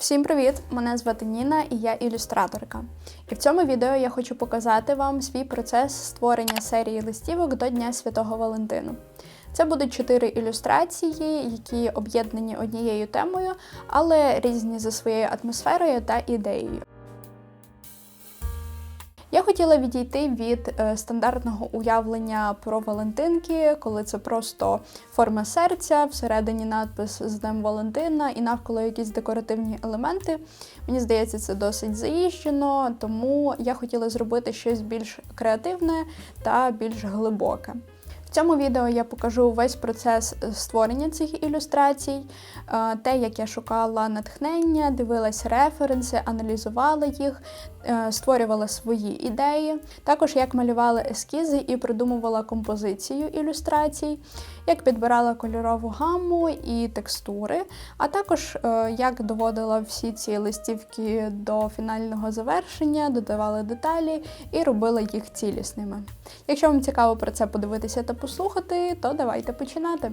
Всім привіт! Мене звати Ніна і я ілюстраторка. І в цьому відео я хочу показати вам свій процес створення серії листівок до Дня Святого Валентину. Це будуть чотири ілюстрації, які об'єднані однією темою, але різні за своєю атмосферою та ідеєю. Я хотіла відійти від е, стандартного уявлення про Валентинки, коли це просто форма серця, всередині надпис з Днем Валентина і навколо якісь декоративні елементи. Мені здається, це досить заїжджено, тому я хотіла зробити щось більш креативне та більш глибоке. В цьому відео я покажу весь процес е, створення цих ілюстрацій, е, те, як я шукала натхнення, дивилась референси, аналізувала їх, створювала свої ідеї. Також як малювала ескізи і придумувала композицію ілюстрацій, як підбирала кольорову гамму і текстури, а також як доводила всі ці листівки до фінального завершення, додавала деталі і робила їх цілісними. Якщо вам цікаво про це подивитися та послухати, то давайте починати.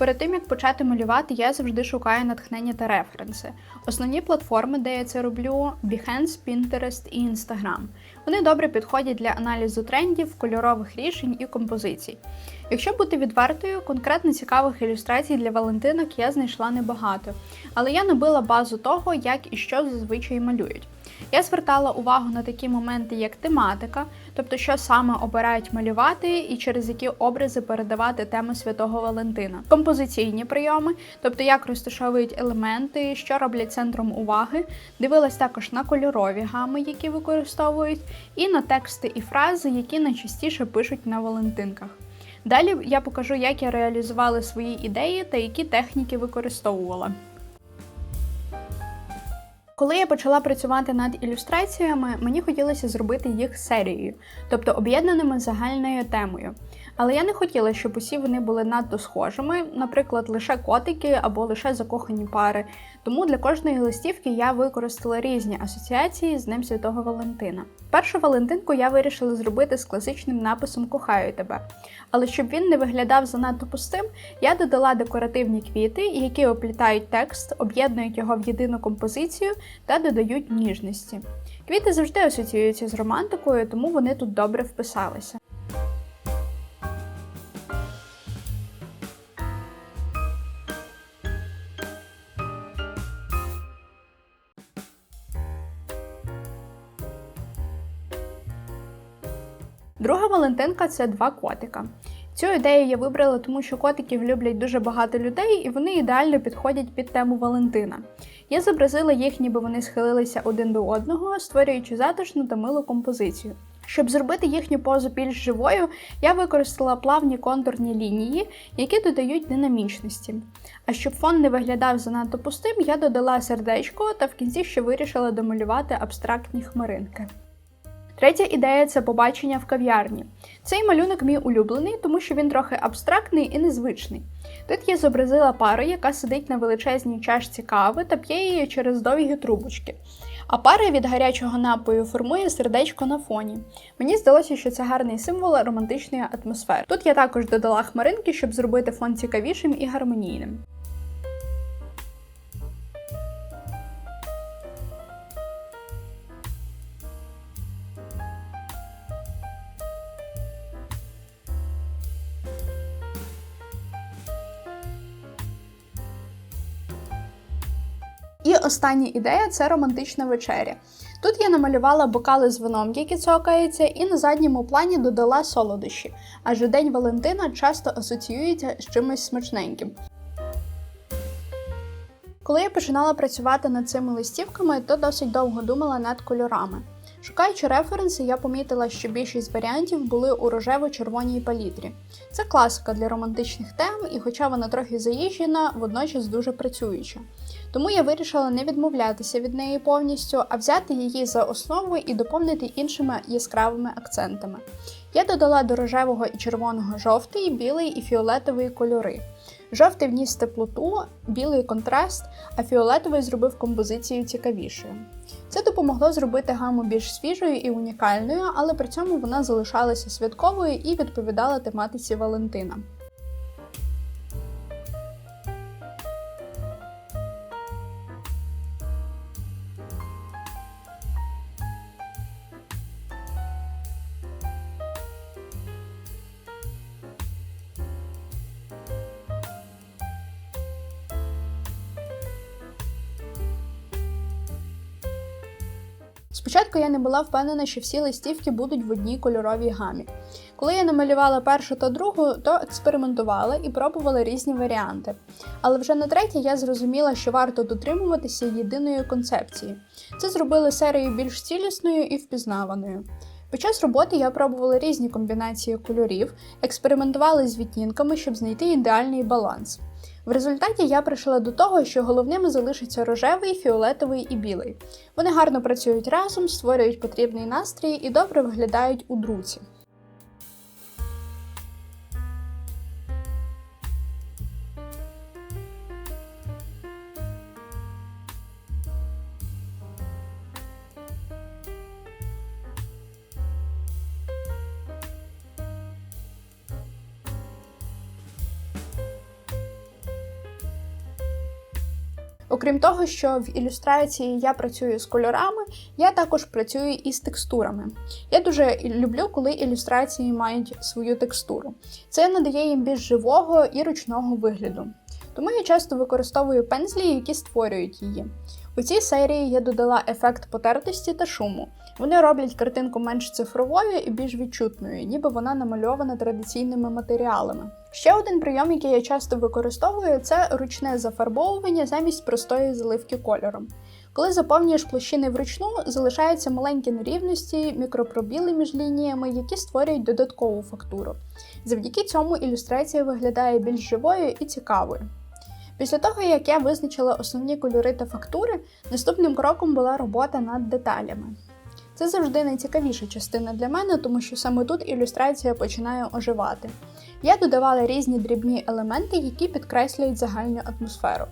Перед тим як почати малювати, я завжди шукаю натхнення та референси. Основні платформи, де я це роблю, Behance, Pinterest і Instagram. Вони добре підходять для аналізу трендів, кольорових рішень і композицій. Якщо бути відвертою, конкретно цікавих ілюстрацій для Валентинок я знайшла небагато, але я набила базу того, як і що зазвичай малюють. Я звертала увагу на такі моменти, як тематика, тобто, що саме обирають малювати і через які образи передавати тему Святого Валентина, композиційні прийоми, тобто як розташовують елементи, що роблять центром уваги. Дивилась також на кольорові гами, які використовують, і на тексти і фрази, які найчастіше пишуть на Валентинках. Далі я покажу, як я реалізувала свої ідеї та які техніки використовувала. Коли я почала працювати над ілюстраціями, мені хотілося зробити їх серією, тобто об'єднаними загальною темою. Але я не хотіла, щоб усі вони були надто схожими, наприклад, лише котики або лише закохані пари. Тому для кожної листівки я використала різні асоціації з Днем Святого Валентина. Першу Валентинку я вирішила зробити з класичним написом Кохаю тебе. Але щоб він не виглядав занадто пустим, я додала декоративні квіти, які оплітають текст, об'єднують його в єдину композицію та додають ніжності. Квіти завжди асоціюються з романтикою, тому вони тут добре вписалися. Друга Валентинка це два котика. Цю ідею я вибрала, тому що котиків люблять дуже багато людей, і вони ідеально підходять під тему Валентина. Я зобразила їх, ніби вони схилилися один до одного, створюючи затишну та милу композицію. Щоб зробити їхню позу більш живою, я використала плавні контурні лінії, які додають динамічності. А щоб фон не виглядав занадто пустим, я додала сердечко та в кінці ще вирішила домалювати абстрактні хмаринки. Третя ідея це побачення в кав'ярні. Цей малюнок мій улюблений, тому що він трохи абстрактний і незвичний. Тут я зобразила пару, яка сидить на величезній чашці кави та п'є її через довгі трубочки. А пара від гарячого напою формує сердечко на фоні. Мені здалося, що це гарний символ романтичної атмосфери. Тут я також додала хмаринки, щоб зробити фон цікавішим і гармонійним. І остання ідея це романтична вечеря. Тут я намалювала бокали з вином, які цокаються, і на задньому плані додала солодощі, адже День Валентина часто асоціюється з чимось смачненьким. Коли я починала працювати над цими листівками, то досить довго думала над кольорами. Шукаючи референси, я помітила, що більшість варіантів були у рожево-червоній палітрі. Це класика для романтичних тем, і хоча вона трохи заїжджена, водночас дуже працююча. Тому я вирішила не відмовлятися від неї повністю, а взяти її за основу і доповнити іншими яскравими акцентами. Я додала до рожевого і червоного жовтий, білий і фіолетовий кольори. Жовтий вніс теплоту, білий контраст, а фіолетовий зробив композицію цікавішою. Це допомогло зробити гаму більш свіжою і унікальною, але при цьому вона залишалася святковою і відповідала тематиці Валентина. Спочатку я не була впевнена, що всі листівки будуть в одній кольоровій гамі. Коли я намалювала першу та другу, то експериментувала і пробувала різні варіанти. Але вже на третій я зрозуміла, що варто дотримуватися єдиної концепції. Це зробили серію більш цілісною і впізнаваною. Під час роботи я пробувала різні комбінації кольорів, експериментувала з відтінками, щоб знайти ідеальний баланс. В результаті я прийшла до того, що головними залишаться рожевий, фіолетовий і білий. Вони гарно працюють разом, створюють потрібний настрій і добре виглядають у друці. Окрім того, що в ілюстрації я працюю з кольорами, я також працюю і з текстурами. Я дуже люблю, коли ілюстрації мають свою текстуру. Це надає їм більш живого і ручного вигляду. Тому я часто використовую пензлі, які створюють її. У цій серії я додала ефект потертості та шуму. Вони роблять картинку менш цифровою і більш відчутною, ніби вона намальована традиційними матеріалами. Ще один прийом, який я часто використовую, це ручне зафарбовування замість простої заливки кольором. Коли заповнюєш площини вручну, залишаються маленькі нерівності, мікропробіли між лініями, які створюють додаткову фактуру. Завдяки цьому ілюстрація виглядає більш живою і цікавою. Після того, як я визначила основні кольори та фактури, наступним кроком була робота над деталями. Це завжди найцікавіша частина для мене, тому що саме тут ілюстрація починає оживати. Я додавала різні дрібні елементи, які підкреслюють загальну атмосферу.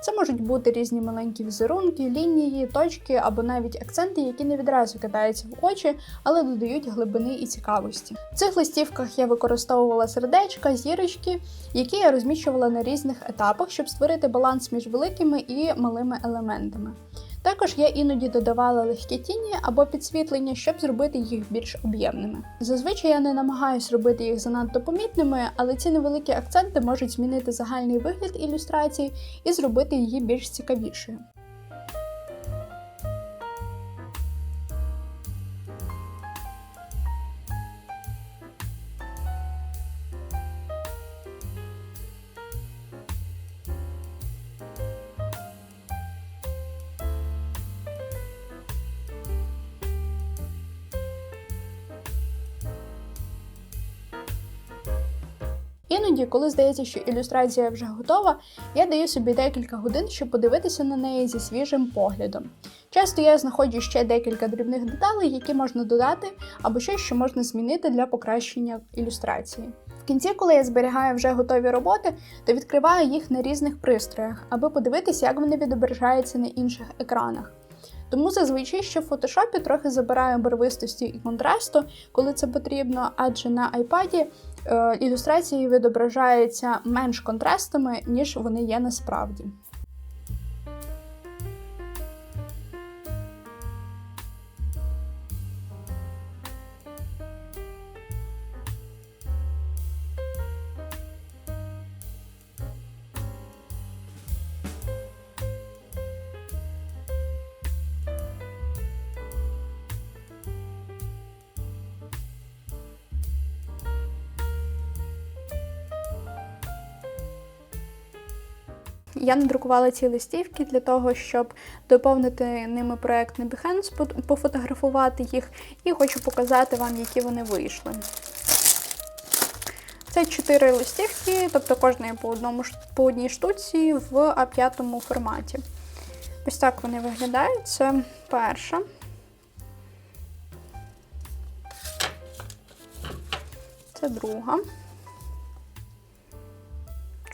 Це можуть бути різні маленькі візерунки, лінії, точки або навіть акценти, які не відразу кидаються в очі, але додають глибини і цікавості. В цих листівках я використовувала сердечка, зірочки, які я розміщувала на різних етапах, щоб створити баланс між великими і малими елементами. Також я іноді додавала легкі тіні або підсвітлення, щоб зробити їх більш об'ємними. Зазвичай я не намагаюсь робити їх занадто помітними, але ці невеликі акценти можуть змінити загальний вигляд ілюстрації і зробити її більш цікавішою. Іноді, коли здається, що ілюстрація вже готова, я даю собі декілька годин, щоб подивитися на неї зі свіжим поглядом. Часто я знаходжу ще декілька дрібних деталей, які можна додати, або щось, що можна змінити для покращення ілюстрації. В кінці, коли я зберігаю вже готові роботи, то відкриваю їх на різних пристроях, аби подивитися, як вони відображаються на інших екранах. Тому зазвичай ще в фотошопі трохи забираю барвистості і контрасту, коли це потрібно, адже на айпаді е, ілюстрації відображаються менш контрастами, ніж вони є насправді. Я надрукувала ці листівки для того, щоб доповнити ними проект на Behance, пофотографувати їх, і хочу показати вам, які вони вийшли. Це чотири листівки, тобто кожна по одному по одній штуці в А5 форматі. Ось так вони виглядають. Це перша. Це друга.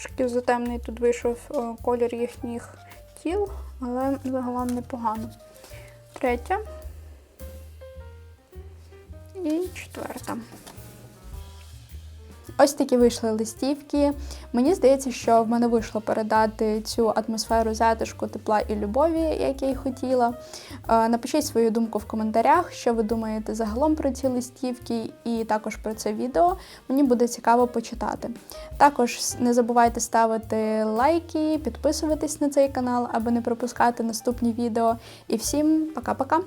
Трошки затемний тут вийшов колір їхніх тіл, але загалом непогано. Третя і четверта. Ось такі вийшли листівки. Мені здається, що в мене вийшло передати цю атмосферу затишку, тепла і любові, як я й хотіла. Е, напишіть свою думку в коментарях, що ви думаєте загалом про ці листівки, і також про це відео. Мені буде цікаво почитати. Також не забувайте ставити лайки, підписуватись на цей канал, аби не пропускати наступні відео. І всім пока-пока!